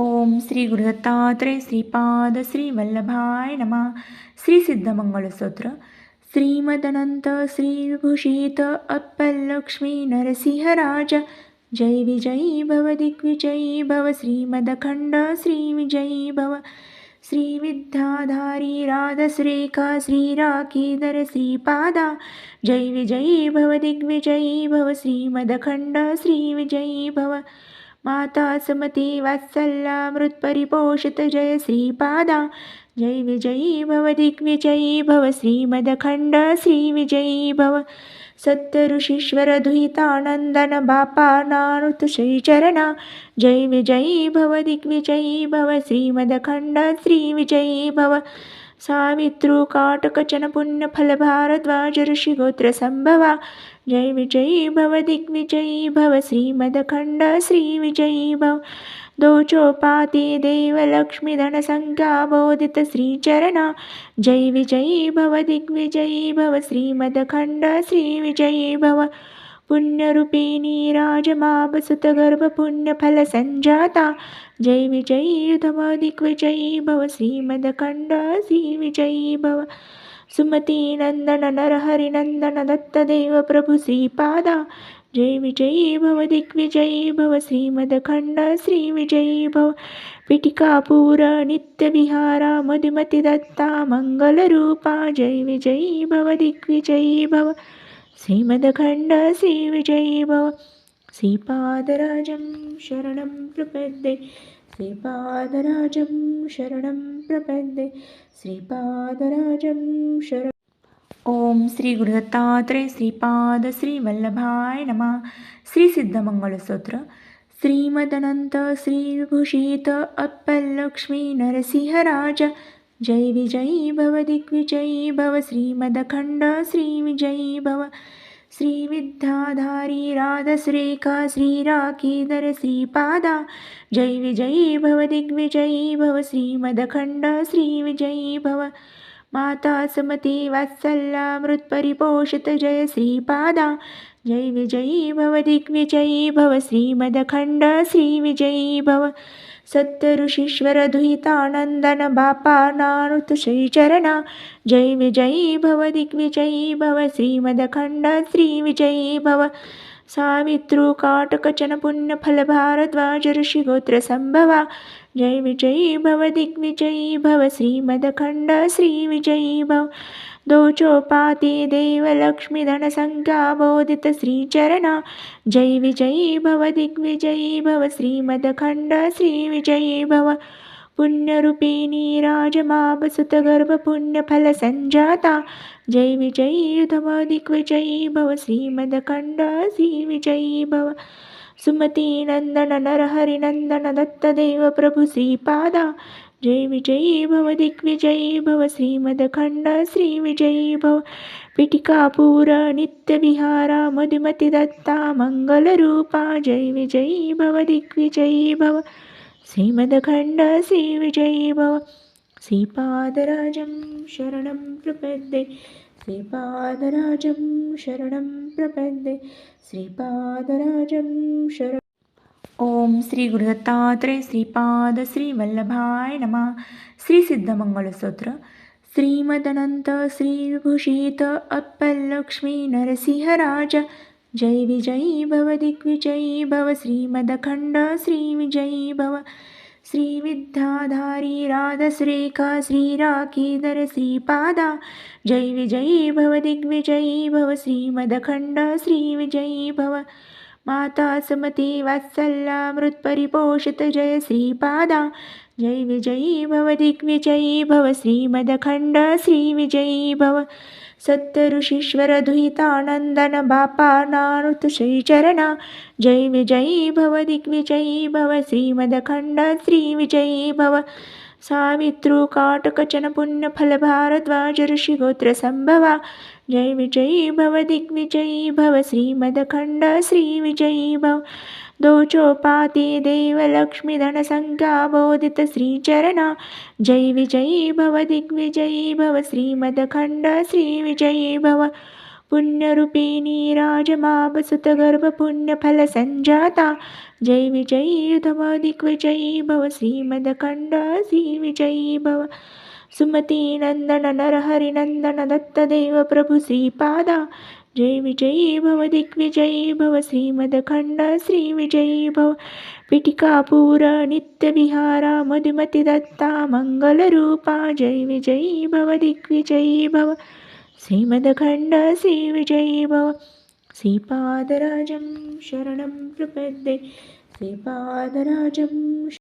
ओम श्री गुरुदत्तात्रय श्रीपाद श्री वल्लभाय नमः। श्री सिद्धमंगलस्तोत्र श्रीमदनंत श्री विभूषित अप्पलक्ष्मी नरसिंहराज। जय विजयी भव दिग्विजयी भव श्रीमदखण्ड श्रीविजयी भव। श्रीविद्याधारी राधश्रीका श्रीराकीधर श्रीपादा। जय विजयी भव दिग्विजयी भव श्रीमदखण्ड श्रीविजयी भव माता सुमती वात्सल्या मृत्परिपोषित जय श्रीपादा। जय विजयी भव दिग्विजयी भव श्रीमदखण्ड श्रीविजयी भव। सत्यऋषीश्वर दुहितानन्दन बापा नानुत श्रीचरणा। जय विजयी भव दिग्विजयी भव श्रीमदखण्ड श्रीविजयी भव सावितृकाटकचनपुण्यफलभारद्वाज ऋषिगोत्रसम्भवा जय विजयी भव दिग्विजयी भव श्रीमदखण्ड श्रीविजयी भव। दोचोपाति देवलक्ष्मीधनसङ्ख्याबोधित श्रीचरणा। जय विजयी भव दिग्विजयी भव श्रीमदखण्ड श्रीविजयी भव पुण्यरूपिणी राजमापसुतगर्भपुण्यफलसञ्जाता। जय विजयी धम दिग्विजयी भव श्रीमदखण्ड श्रीविजयी भव सुमतीनन्दन नरहरिनन्दन दत्तदेव प्रभु श्रीपादा। जय विजयी भव दिग्विजयी भव श्रीमदखण्ड श्रीविजयी भव। पिटिकापूर नित्यविहारा मधुमतिदत्ता मङ्गलरूपा जय विजयी भव दिग्विजयी भव श्रीमदखण्ड श्रीविजयी भव श्रीपादराजं शरणं प्रपद्ये। श्रीपादराजं शरणं प्रपद्ये। श्रीपादराजं शरण ओम श्री गुरुदत्तात्रय श्रीपाद श्री वल्लभाय नमः। श्री सिद्धमंगलस्तोत्र श्रीमदनंत श्री विभूषित अप्पलक्ष्मी नरसिंहराज जय विजयी भव दिग्विजयी भव श्रीमदखण्ड श्रीविजयी भव श्रीविद्याधारी राधश्रीका श्रीराकीधर श्रीपादा जय विजयी भव दिग्विजयी भव श्रीमदखण्ड श्रीविजयी भव माता सुमती वात्सल्या मृत्परिपोषित जय श्रीपादा। जय विजयी भव दिग्विजयी भव श्रीमदखण्ड श्रीविजयी भव। सत्यऋषीश्वर दुहितानन्दन बापा नानुत श्रीचरणा। जय विजयी भव दिग्विजयी भव श्रीमदखण्ड श्रीविजयी भव। सावितृकाटकचनपुण्यफलभारद्वाज ऋषिगोत्रसम्भवा जय विजयी भव दिग्विजयी भव श्रीमदखण्ड श्रीविजयी भव। दोचोपाति देवलक्ष्मीधनसङ्ख्याबोधित श्रीचरणा। जय विजयी भव दिग्विजयी भव श्रीमदखण्ड श्रीविजयी भव। पुण्यरूपिणी राजमापसुतगर्भपुण्यफलसञ्जाता जय विजयी धम दिग्विजयी भव श्रीमदखण्ड श्रीविजयी भव सुमतीनन्दन नरहरिनन्दन दत्तदेव प्रभु श्रीपादा। जय विजयी भव दिग्विजयी भव श्रीमदखण्ड श्रीविजयी भव। पिटिकापूर नित्यविहारा मधुमतिदत्ता मङ्गलरूपा जय विजयी भव दिग्विजयी भव। श्रीमदखण्ड श्रीविजयी भव। श्रीपादराजं शरणं प्रपद्ये श्रीपादराजं शरणं प्रपद्ये। श्रीपादराजं शरण ओम श्री गुरुदत्तात्रय श्रीपाद श्री वल्लभाय नमः। श्री सिद्धमंगलस्तोत्र श्रीमदनंत श्री विभूषित अप्पलक्ष्मी नरसिंहराज। जय विजयी भव दिग्विजयी भव। श्रीमदखण्ड श्रीविजयी भव श्रीविद्याधारी राधश्रेखा श्रीराखीधर श्रीपादा। जय विजयी भव दिग्विजयी भव श्रीमदखण्ड श्रीविजयी भव। माता सुमती वात्सल्या मृत्परिपोषित जय श्रीपादा। जय विजयी भव दिग्विजयी भव श्रीमदखण्ड श्रीविजयी भव। सत्यऋषीश्वर दुहितानन्दन बापा श्रीचरण श्रीचरणा। जय विजयी भव दिग्विजयी भव श्रीमदखण्ड श्रीविजयी भव। सावितृकाटकचनपुण्यफलभारद्वाज ऋषिगोत्रसम्भवा जय विजयी भव दिग्विजयी भव श्रीमदखण्ड श्रीविजयी भव। दोचोपाति देवलक्ष्मीधनसङ्ख्याबोधित श्रीचरणा। जय विजयी भव दिग्विजयी भव श्रीमदखण्ड श्रीविजयी भव। पुण्यरूपिणी राजमापसुतगर्भपुण्यफलसञ्जाता। जय विजयी युधमदिग्विजयी भव श्रीमदखण्ड श्रीविजयी भव। सुमतीनन्दन नरहरिनन्दन दत्तदेव प्रभु श्रीपादा जय विजयी भव दिग्विजयी भव श्रीमदखण्ड श्रीविजयी भव। पीठिकापुर नित्यविहारा मधुमतिदत्ता मङ्गलरूपा। जय विजयी भव दिग्विजयी भव श्रीमदखण्ड श्रीविजयी भव श्रीपादराजं शरणं प्रपद्ये। श्रीपादराजं